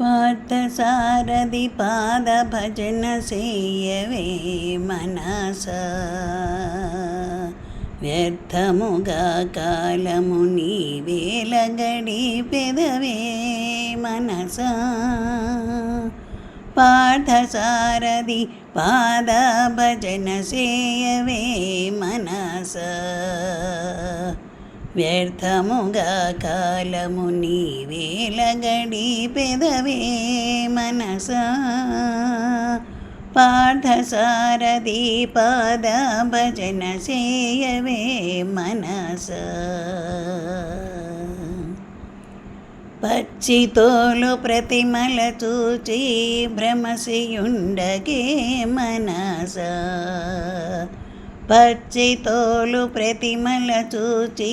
పార్థసారథి పాద భజన సేయవే మనస. వ్యర్థముగా కాలము నీవేల గడిపెదవే మనస. పార్థసారథి పాద భజన సేయవే మనసా. వ్యర్థముగా కాలము నీవేల పెదవే మనస. పార్థసారథి పాద భజన చేయవే మనస పచ్చితోలు ప్రతిమల చూచి భ్రమసియుండగే మనస. పచ్చితోలు ప్రతిమల చూచి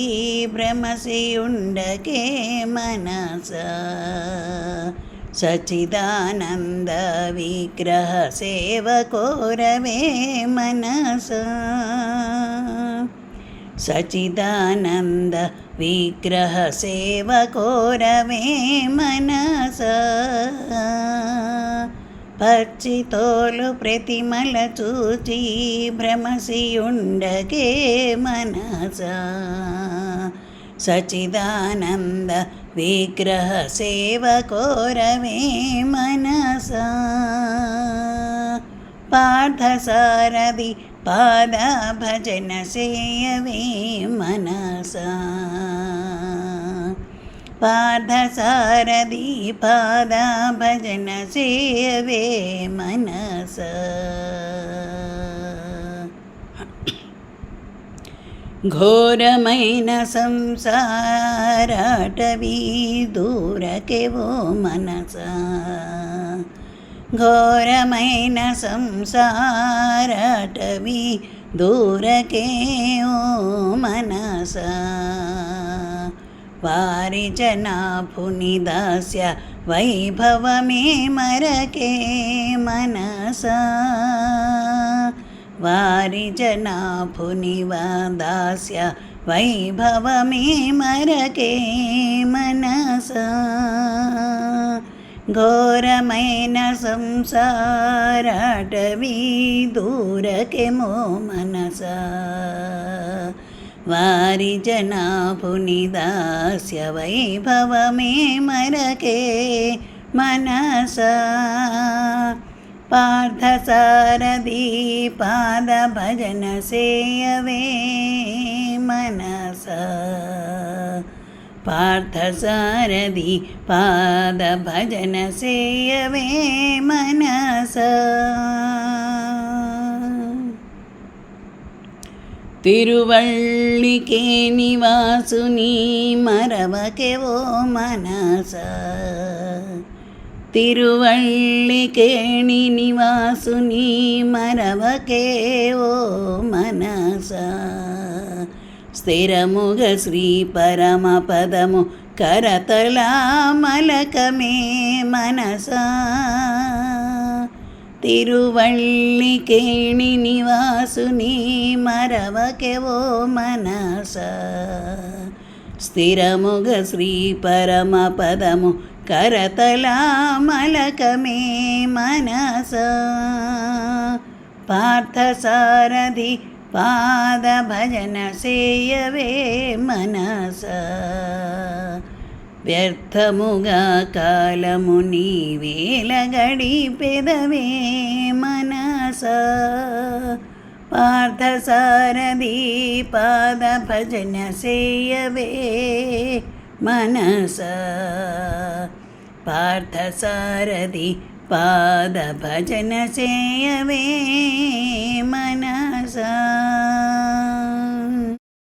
భ్రమసియుండగే మనస. సచిదానంద విగ్రహ సేవ కోరవే మనస. సచిదానంద విగ్రహ సేవ కోరవే మనస. పచ్చితోలు ప్రతిమల చూచి భ్రమసియుండగే మనస. సచిదానంద విగ్రహ సేవ కోరవే మనస. పార్థసారథి పాద భజన సేయవే మనస. పార్థసారథి పాద భజన సేవే మనస. ఘోరమైన సంసారాటవీ దూరకెవో మనస. ఘోరమైన సంసారాటవీ దూరకే ఓ మనస. వారిజనాభుని దాస్య వైభవమే మరకే మనస. వారిజనాభుని జనాభుని వాదాస్య వైభవమే మరకే మనస. ఘోరమైన సంసారాటవీ దూరకెమో మనసా. వారి జనాభుని దాస్య వైభవమే మరకే మనస. పార్థసారథి పాద భజన సేయవే మనస. పార్థసారథి పాద భజన సేయవే మనస. తిరువళ్ళికే నివాసుని మరవకెవో మనస. తిరువళ్ళికేణి నివాసుని మరవకే ఓ మనస. స్థిరముగ శ్రీ పరమ పదము కరతలా మలకమే మనస. తిరువళ్ళికేణి నివాసుని మరవకే ఓ మనస స్థిరముగ శ్రీ పరమ పదము కరతలా మలకమే మనస పార్థసారథి పాద భజన సేయవే మనస వ్యర్థముగా కాలము నీవేల గడిపెదవే మనస పార్థసారథి పాద భజన సేయవే మనస పార్థసారథి పాద భజన సేయవే మనస